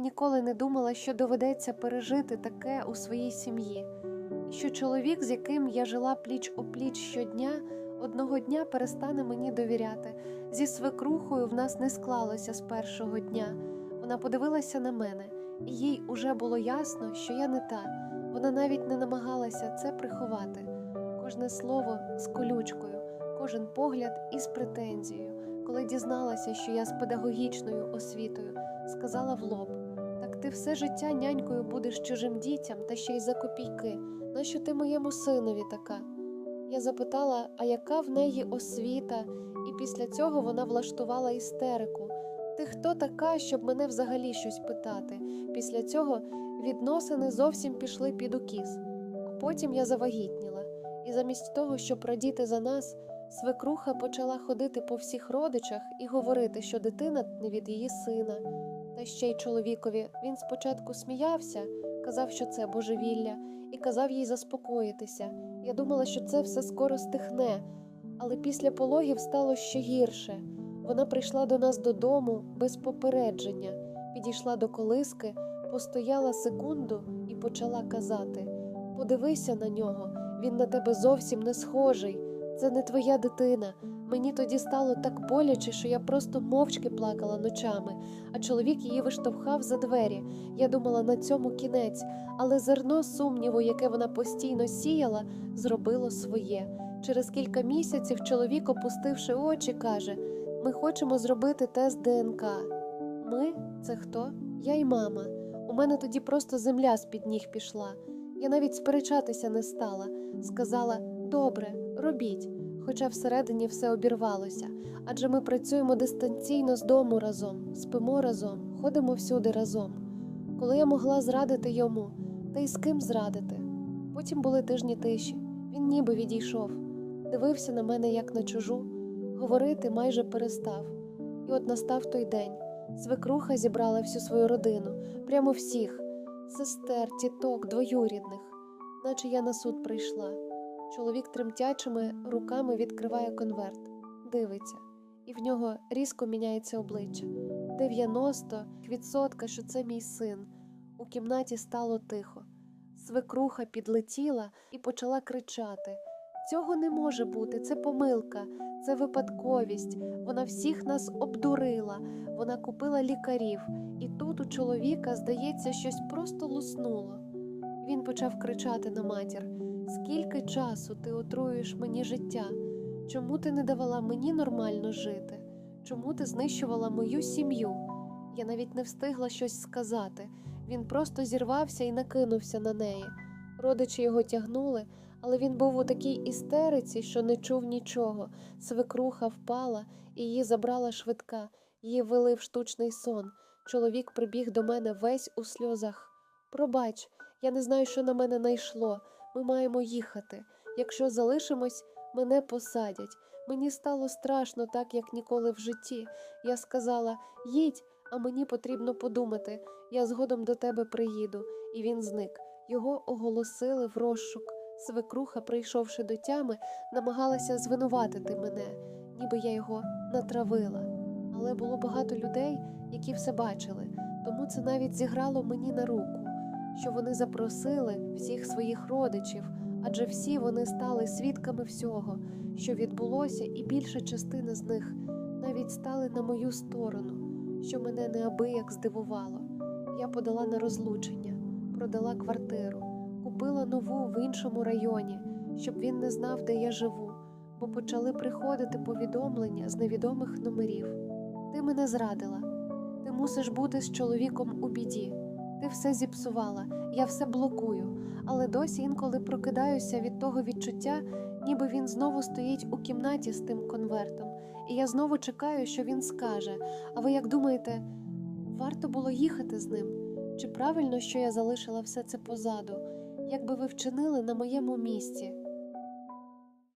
Ніколи не думала, що доведеться пережити таке у своїй сім'ї, що чоловік, з яким я жила пліч опліч щодня, одного дня перестане мені довіряти. Зі свекрухою в нас не склалося з першого дня. Вона подивилася на мене, і їй уже було ясно, що я не та. Вона навіть не намагалася це приховати. Кожне слово з колючкою, кожен погляд із претензією. Коли дізналася, що я з педагогічною освітою, сказала в лоб: ти все життя нянькою будеш чужим дітям та ще й за копійки. Нащо ти моєму синові така? Я запитала, а яка в неї освіта, і після цього вона влаштувала істерику. Ти хто така, щоб мене взагалі щось питати? Після цього відносини зовсім пішли під укіс. А потім я завагітніла, і замість того, щоб радіти за нас, свекруха почала ходити по всіх родичах і говорити, що дитина не від її сина. Та ще й чоловікові він спочатку сміявся, казав, що це божевілля, і казав їй заспокоїтися. Я думала, що це все скоро стихне, але після пологів стало ще гірше. Вона прийшла до нас додому без попередження, підійшла до колиски, постояла секунду і почала казати: Подивися на нього, він на тебе зовсім не схожий. Це не твоя дитина. Мені тоді стало так боляче, що я просто мовчки плакала ночами, а чоловік її виштовхав за двері. Я думала на цьому кінець, але зерно сумніву, яке вона постійно сіяла, зробило своє. Через кілька місяців чоловік, опустивши очі, каже: Ми хочемо зробити тест ДНК. Ми це хто? Я і мама. У мене тоді просто земля з під ніг пішла. Я навіть сперечатися не стала. Сказала: добре, робіть. Хоча всередині все обірвалося, адже ми працюємо дистанційно з дому разом, спимо разом, ходимо всюди разом. Коли я могла зрадити йому, та й з ким зрадити. Потім були тижні тиші. Він ніби відійшов, дивився на мене як на чужу, говорити майже перестав. І от настав той день. Свекруха зібрала всю свою родину, прямо всіх сестер, тіток, двоюрідних, наче я на суд прийшла. Чоловік тремтячими руками відкриває конверт, дивиться, і в нього різко міняється обличчя. 90% що це мій син. У кімнаті стало тихо. Свекруха підлетіла і почала кричати: Цього не може бути, це помилка, це випадковість. Вона всіх нас обдурила, вона купила лікарів, і тут у чоловіка, здається, щось просто луснуло. Він почав кричати на матір. Скільки часу ти отруюєш мені життя? Чому ти не давала мені нормально жити? Чому ти знищувала мою сім'ю? Я навіть не встигла щось сказати. Він просто зірвався і накинувся на неї. Родичі його тягнули, але він був у такій істериці, що не чув нічого. Свекруха впала, і її забрала швидка, її вели в штучний сон. Чоловік прибіг до мене весь у сльозах. Пробач, я не знаю, що на мене найшло. Ми маємо їхати. Якщо залишимось, мене посадять. Мені стало страшно, так як ніколи в житті. Я сказала їдь, а мені потрібно подумати. Я згодом до тебе приїду. І він зник. Його оголосили в розшук. Свекруха, прийшовши до тями, намагалася звинуватити мене, ніби я його натравила. Але було багато людей, які все бачили, тому це навіть зіграло мені на руку що вони запросили всіх своїх родичів, адже всі вони стали свідками всього, що відбулося, і більша частина з них навіть стали на мою сторону, що мене неабияк здивувало. Я подала на розлучення, продала квартиру, купила нову в іншому районі, щоб він не знав, де я живу, бо почали приходити повідомлення з невідомих номерів. Ти мене зрадила, ти мусиш бути з чоловіком у біді. Ти все зіпсувала, я все блокую, але досі інколи прокидаюся від того відчуття, ніби він знову стоїть у кімнаті з тим конвертом, і я знову чекаю, що він скаже. А ви як думаєте, варто було їхати з ним? Чи правильно, що я залишила все це позаду? Якби ви вчинили на моєму місці?